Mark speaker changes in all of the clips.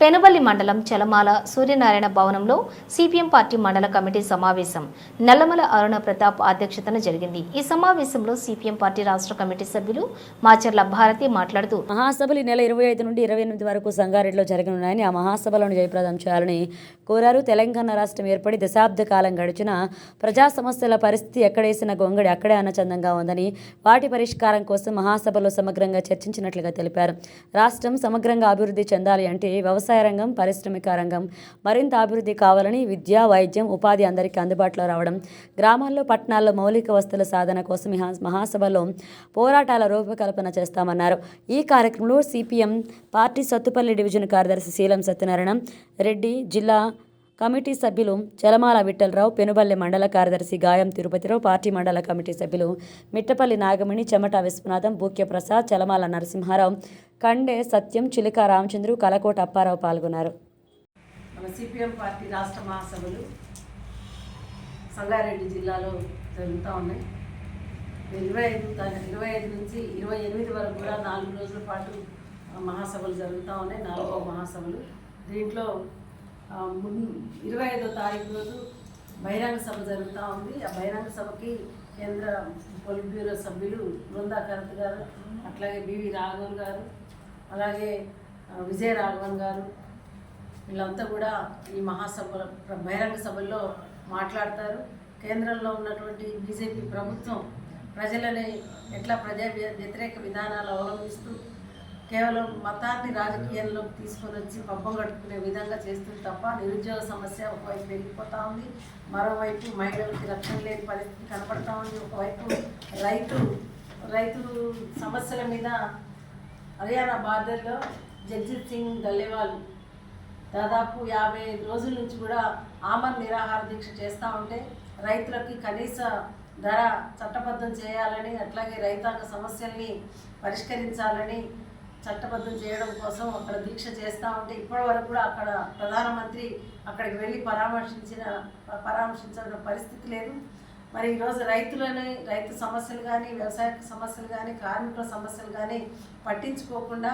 Speaker 1: పెనుబల్లి మండలం చలమాల సూర్యనారాయణ భవనంలో CPM party మండల కమిటీ సమావేశం. నల్లమల అరుణ ప్రతాప్ అధ్యక్షతన జరిగింది. ఈ సమావేశంలో సిపిఎం పార్టీ రాష్ట్ర కమిటీ సభ్యులు మాచర్ల భారతి మాట్లాడుతూ
Speaker 2: మహాసభలు నెల ఇరవై ఐదు నుండి ఇరవై ఎనిమిది వరకు సంగారెడ్డిలో జరగనున్నాయని ఆ మహాసభలను జయప్రదం చేయాలని కోరారు. తెలంగాణ రాష్ట్రం ఏర్పడి దశాబ్ద కాలం గడిచిన ప్రజా సమస్యల పరిస్థితి ఎక్కడేసిన గొంగడి అక్కడే అన్నచందంగా ఉందని వాటి పరిష్కారం కోసం మహాసభలో సమగ్రంగా చర్చించినట్లుగా తెలిపారు. రాష్ట్రం సమగ్రంగా అభివృద్ధి చెందాలి అంటే వ్యవసాయ వ్యవసాయ రంగం పారిశ్రామిక రంగం మరింత అభివృద్ధి కావాలని విద్య వైద్యం ఉపాధి అందరికీ అందుబాటులో రావడం గ్రామాల్లో పట్టణాల్లో మౌలిక వస్తువుల సాధన కోసం మహాసభలో పోరాటాల రూపకల్పన చేస్తామన్నారు. ఈ కార్యక్రమంలో సిపిఎం పార్టీ సత్తుపల్లి డివిజన్ కార్యదర్శి శీలం సత్యనారాయణ రెడ్డి జిల్లా కమిటీ సభ్యులు చలమాల విఠలరావు పెనుబల్లి మండల కార్యదర్శి గాయం తిరుపతిరావు పార్టీ మండల కమిటీ సభ్యులు మిట్టపల్లి నాగమణి చెమట విశ్వనాథం బూక్య ప్రసాద్ చలమాల నరసింహారావు కండే సత్యం చిలుక రామచంద్రు కలకోట అప్పారావు పాల్గొన్నారు.
Speaker 3: సిపిఎం పార్టీ రాష్ట్ర మహాసభలు సంగారెడ్డి జిల్లాలో జరుగుతూ ఉన్నాయి. ఇరవై ఐదు ఇరవై ఐదు నుంచి ఇరవై ఎనిమిది వరకు కూడా నాలుగు రోజుల పాటు మహాసభలు జరుగుతూ ఉన్నాయి. నాలుగో మహాసభలు. దీంట్లో ఇరవై ఐదో తారీఖు రోజు బహిరంగ సభ జరుగుతూ ఉంది. ఆ బహిరంగ సభకి కేంద్ర పొలిట్ బ్యూరో సభ్యులు బృందా కరత్ గారు అట్లాగే బివి రాఘవన్ గారు అలాగే విజయ రాఘవన్ గారు వీళ్ళంతా కూడా ఈ మహాసభ బహిరంగ సభల్లో మాట్లాడతారు. కేంద్రంలో ఉన్నటువంటి బీజేపీ ప్రభుత్వం ప్రజలని ఎట్లా ప్రజా వ్యతిరేక విధానాలు అవలంబిస్తూ కేవలం మతాన్ని రాజకీయాల్లోకి తీసుకొని వచ్చి పబ్బం కట్టుకునే విధంగా చేస్తుంది తప్ప నిరుద్యోగ సమస్య ఒకవైపు పెరిగిపోతూ ఉంది. మరోవైపు మహిళలకి రక్షణ లేని పరిస్థితి కనపడతా ఉంది. ఒకవైపు రైతు రైతు సమస్యల మీద హర్యానా బార్డర్లో జగ్జిత్ సింగ్ గల్లేవాల్ దాదాపు యాభై ఐదు రోజుల నుంచి కూడా ఆమన్ నిరాహార దీక్ష చేస్తూ ఉంటే రైతులకి కనీస ధర చట్టబద్ధం చేయాలని అట్లాగే రైతాంగ సమస్యల్ని పరిష్కరించాలని చట్టబద్ధం చేయడం కోసం అక్కడ దీక్ష చేస్తూ ఉంటే ఇప్పటి వరకు కూడా అక్కడ ప్రధానమంత్రి అక్కడికి వెళ్ళి పరామర్శించిన పరామర్శించిన పరిస్థితి లేదు. మరి ఈరోజు రైతులని రైతు సమస్యలు కానీ వ్యవసాయ సమస్యలు కానీ కార్మికుల సమస్యలు కానీ పట్టించుకోకుండా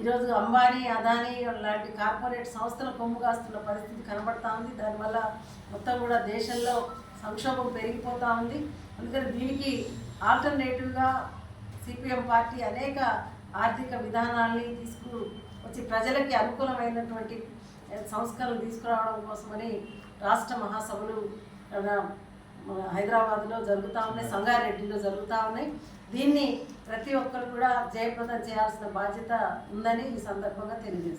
Speaker 3: ఈరోజు అంబానీ అదానీ లాంటి కార్పొరేట్ సంస్థల కొమ్ము కాస్తున్న పరిస్థితి కనబడతా ఉంది. దానివల్ల మొత్తం కూడా దేశంలో సంక్షోభం పెరిగిపోతూ ఉంది. అందుకని దీనికి ఆల్టర్నేటివ్గా సిపిఎం పార్టీ అనేక ఆర్థిక విధానాల్ని తీసుకు వచ్చి ప్రజలకి అనుకూలమైనటువంటి సంస్కరణలు తీసుకురావడం కోసమని రాష్ట్ర మహాసభలు హైదరాబాద్లో జరుగుతూ ఉన్నాయి సంగారెడ్డిలో జరుగుతూ ఉన్నాయి. దీన్ని ప్రతి ఒక్కరు కూడా జయప్రదం చేయాల్సిన బాధ్యత ఉందని ఈ సందర్భంగా తెలియజేస్తాను